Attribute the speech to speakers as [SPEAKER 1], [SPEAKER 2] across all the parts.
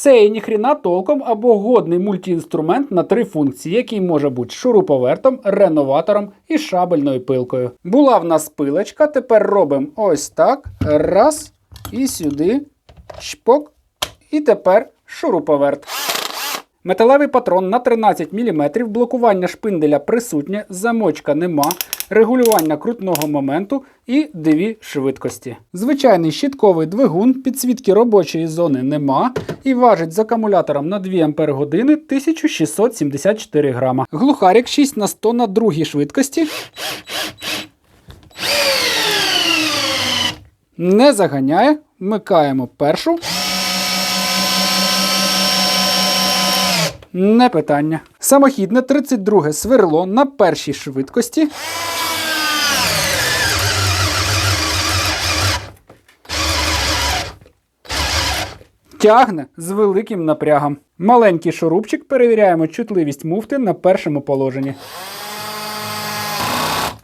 [SPEAKER 1] Все і ніхріна толком або годний мультіінструмент на три функції, який може бути шуруповертом, реноватором і шабельною пилкою. Була в нас пилочка, тепер робимо ось так. Раз. І сюди. Чпок. І тепер шуруповерт. Металевий патрон на 13 мм, блокування шпинделя присутнє, замочка нема, регулювання крутного моменту і дві швидкості. Звичайний щитковий двигун, підсвітки робочої зони нема і важить з акумулятором на 2 Ах 1674 грама. Глухарик 6 на 100 на другій швидкості. Не заганяє, вмикаємо першу. Не питання. Самохідне 32 сверло на першій швидкості. Тягне з великим напрягом. Маленький шурупчик перевіряємо чутливість муфти на першому положенні.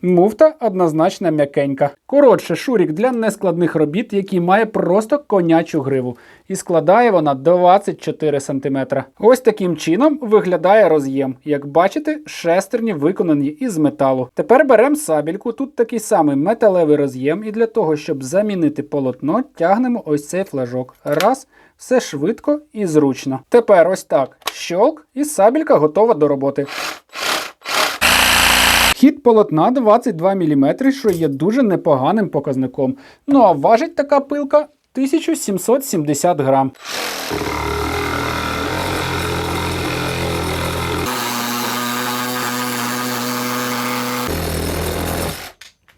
[SPEAKER 1] Муфта однозначно м'якенька. Коротше, шурік для нескладних робіт, який має просто конячу гриву. І складає вона 24 см. Ось таким чином виглядає роз'єм. Як бачите, шестерні виконані із металу. Тепер беремо сабельку. Тут такий самий металевий роз'єм, і для того, щоб замінити полотно, тягнемо ось цей флажок. Раз. Все швидко і зручно. Тепер ось так. Щолк, і сабелька готова до роботи. Хід полотна 22 мм, що є дуже непоганим показником. Ну а важить така пилка 1770 грам.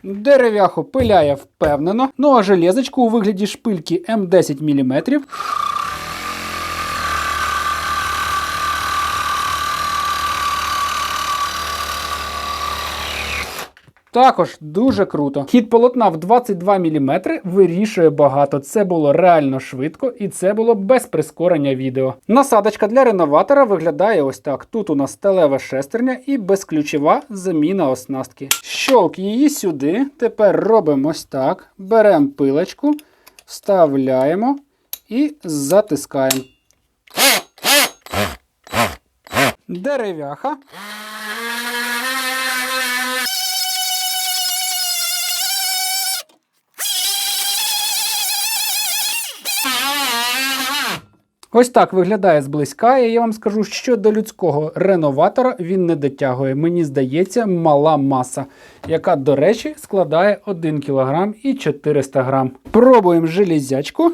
[SPEAKER 1] Дерев'яхо пиляє впевнено, ну а железочку у вигляді шпильки М10 мм Також дуже круто. Хід полотна в 22 мм вирішує багато. Це було реально швидко і це було без прискорення відео. Насадочка для реноватора виглядає ось так. Тут у нас сталева шестерня і безключова заміна оснастки. Щолк її сюди. Тепер робимо ось так. Беремо пилочку, вставляємо і затискаємо. Дерев'яха. Ось так виглядає зблизька, і я вам скажу, що до людського реноватора він не дотягує. Мені здається, мала маса, яка, до речі, складає 1 кг і 400 г. Пробуємо железячку.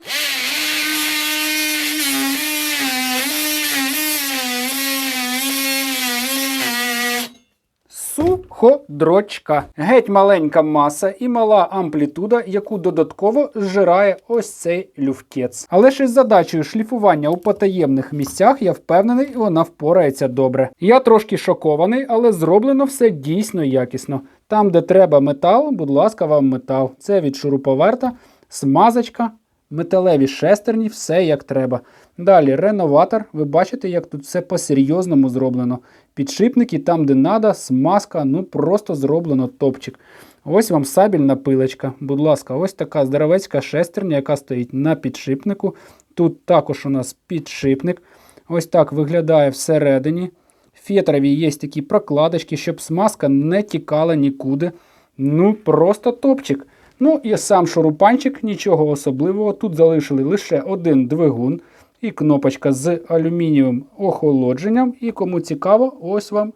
[SPEAKER 1] Суходрочка. Геть маленька маса і мала амплітуда, яку додатково зжирає ось цей люфтець. Але ж із задачею шліфування у потаємних місцях я впевнений, вона впорається добре. Я трошки шокований, але зроблено все дійсно якісно. Там, де треба метал, будь ласка, вам метал. Це від шуруповерта, смазочка, металеві шестерні, все як треба. Далі реноватор. Ви бачите, як тут все по-серйозному зроблено. Підшипники там, де треба, смазка, ну просто зроблено топчик. Ось вам сабельна пилочка. Будь ласка, ось така здоровецька шестерня, яка стоїть на підшипнику. Тут також у нас підшипник. Ось так виглядає всередині. Фетрові є такі прокладочки, щоб смазка не тікала нікуди. Ну, просто топчик. Ну і сам шурупанчик, нічого особливого. Тут залишили лише один двигун і кнопочка з алюмінієвим охолодженням. І кому цікаво, ось вам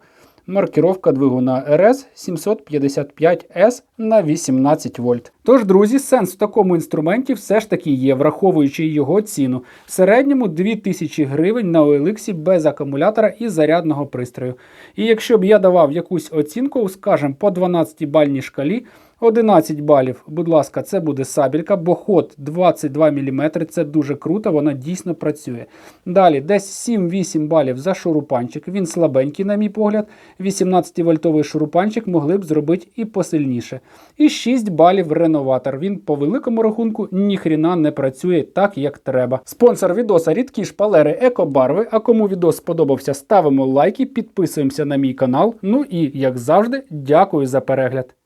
[SPEAKER 1] маркіровка двигуна RS 755S на 18 вольт. Тож, друзі, сенс в такому інструменті все ж таки є, враховуючи його ціну. В середньому 2000 гривень на OLX без акумулятора і зарядного пристрою. І якщо б я давав якусь оцінку, скажімо, по 12 бальній шкалі. 11 балів, будь ласка, це буде сабелька, бо ход 22 мм, це дуже круто, вона дійсно працює. Далі, десь 7-8 балів за шурупанчик. Він слабенький, на мій погляд. 18-вольтовий шурупанчик могли б зробити і посильніше. І 6 балів реноватор. Він по великому рахунку ніхріна не працює так, як треба. Спонсор відоса рідкі шпалери екобарви. А кому відос сподобався, ставимо лайки, підписуємося на мій канал. Ну і, як завжди, дякую за перегляд.